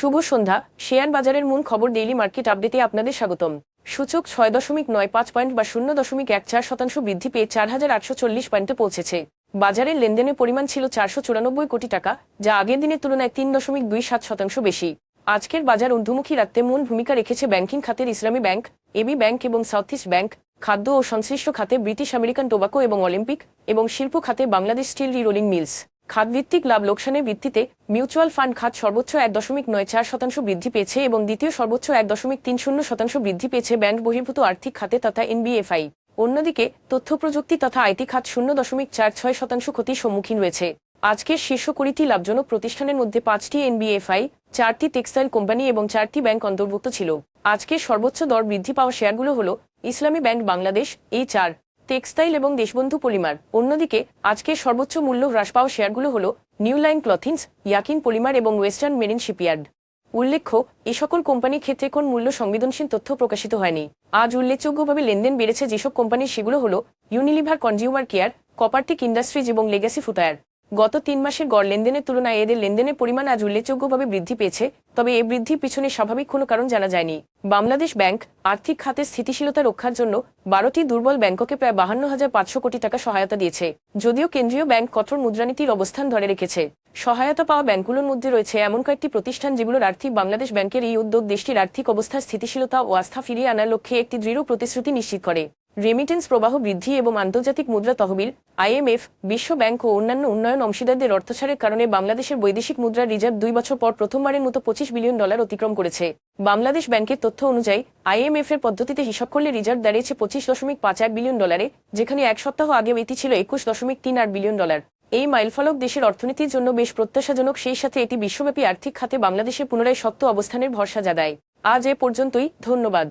শুভ সন্ধ্যা। Share বাজারের মূল খবর ডেইলি মার্কেট আপডেটে আপনাদের স্বাগতম। সূচক ছয় দশমিক নয় পাঁচ পয়েন্ট বা শূন্য দশমিক এক চার শতাংশ বৃদ্ধি পেয়ে চার হাজার আটশো চল্লিশ পয়েন্টে পৌঁছেছে। বাজারের লেনদেনের পরিমাণ ছিল চারশো চুরানব্বই কোটি টাকা, যা আগের দিনের তুলনায় তিন দশমিক দুই সাত শতাংশ বেশি। আজকের বাজার ঊর্ধ্বমুখী রাখতে মূল ভূমিকা রেখেছে ব্যাংকিং খাতের ইসলামী ব্যাংক এবি ব্যাংক এবং সাউথ ইস্ট ব্যাংক, খাদ্য ও সংশ্লিষ্ট খাতে ব্রিটিশ আমেরিকান টোবাকো এবং অলিম্পিক, এবং শিল্প খাতে বাংলাদেশ স্টিল রিরোলিং মিলস। খাতভিত্তিক লাভ লোকসানের ভিত্তিতে মিউচুয়াল ফান্ড খাত সর্বোচ্চ এক দশমিক নয় চার শতাংশ বৃদ্ধি পেয়েছে এবং দ্বিতীয় সর্বোচ্চ এক দশমিক তিন শূন্য শতাংশ বৃদ্ধি পেয়েছে ব্যাংক বহির্ভূত আর্থিক খাতে তথা এনবিএফআই। অন্যদিকে, তথ্য প্রযুক্তি তথা আইটি খাত শূন্য দশমিক চার ছয় শতাংশ ক্ষতির সম্মুখীন রয়েছে। আজকের শীর্ষ কুড়িটি লাভজনক প্রতিষ্ঠানের মধ্যে পাঁচটি এনবিএফআই, চারটি টেক্সটাইল কোম্পানি এবং চারটি ব্যাংক অন্তর্ভুক্ত ছিল। আজকের সর্বোচ্চ দর বৃদ্ধি পাওয়া শেয়ারগুলো হল ইসলামী ব্যাংক বাংলাদেশ এই চার টেক্সটাইল এবং দেশবন্ধু পলিমার। অন্যদিকে, আজকের সর্বোচ্চ মূল্য হ্রাস পাওয়া শেয়ারগুলো হল নিউ লাইন ক্লথিংস ইয়াকিন পলিমার এবং ওয়েস্টার্ন মেরিন শিপইয়ার্ড উল্লেখ্য, এ সকল কোম্পানির ক্ষেত্রে কোন মূল্য সংবেদনশীল তথ্য প্রকাশিত হয়নি। আজ উল্লেখযোগ্যভাবে লেনদেন বেড়েছে যেসব কোম্পানি সেগুলো হল ইউনিলিভার কনজিউমার কেয়ার কপারটিক ইন্ডাস্ট্রিজ এবং লেগাসি ফুটায়ার গত তিন মাসের গড় লেনদেনের তুলনায় এদের লেনদেনের পরিমাণ আজ উল্লেখযোগ্যভাবে বৃদ্ধি পেয়েছে, তবে এ বৃদ্ধির পিছনে স্বাভাবিক কোনো কারণ জানা যায়নি। বাংলাদেশ ব্যাংক আর্থিক খাতের স্থিতিশীলতা রক্ষার জন্য বারোটি দুর্বল ব্যাংককে প্রায় বাহান্ন হাজার পাঁচশো কোটি টাকা সহায়তা দিয়েছে, যদিও কেন্দ্রীয় ব্যাংক কঠোর মুদ্রানীতির অবস্থান ধরে রেখেছে। সহায়তা পাওয়া ব্যাংকগুলোর মধ্যে রয়েছে এমন কয়েকটি প্রতিষ্ঠান যেগুলোর আর্থিক বাংলাদেশ ব্যাংকের এই উদ্যোগ দেশটির আর্থিক অবস্থার স্থিতিশীলতা ও আস্থা ফিরিয়ে আনার লক্ষ্যে একটি দৃঢ় প্রতিশ্রুতি নিশ্চিত করে। রেমিটেন্স প্রবাহ বৃদ্ধি এবং আন্তর্জাতিক মুদ্রা তহবিল আইএমএফ বিশ্ব ব্যাংক ও অন্যান্য উন্নয়ন অংশীদারদের অর্থছাড়ের কারণে বাংলাদেশের বৈদেশিক মুদ্রা রিজার্ভ দুই বছর পর প্রথমবারের মতো পঁচিশ বিলিয়ন ডলার অতিক্রম করেছে। বাংলাদেশ ব্যাংকের তথ্য অনুযায়ী আইএমএফ এর পদ্ধতিতে হিসাব করলে রিজার্ভ দাঁড়িয়েছে পঁচিশ দশমিক পাঁচ এক বিলিয়ন ডলারে, যেখানে এক সপ্তাহ আগে এটি ছিল একুশ দশমিক তিন আট বিলিয়ন ডলার। এই মাইলফলক দেশের অর্থনীতির জন্য বেশ প্রত্যাশাজনক, সেই সাথে এটি বিশ্বব্যাপী আর্থিক খাতে বাংলাদেশের পুনরায় শক্ত অবস্থানের ভরসা জাগায়। আজ এ পর্যন্তই, ধন্যবাদ।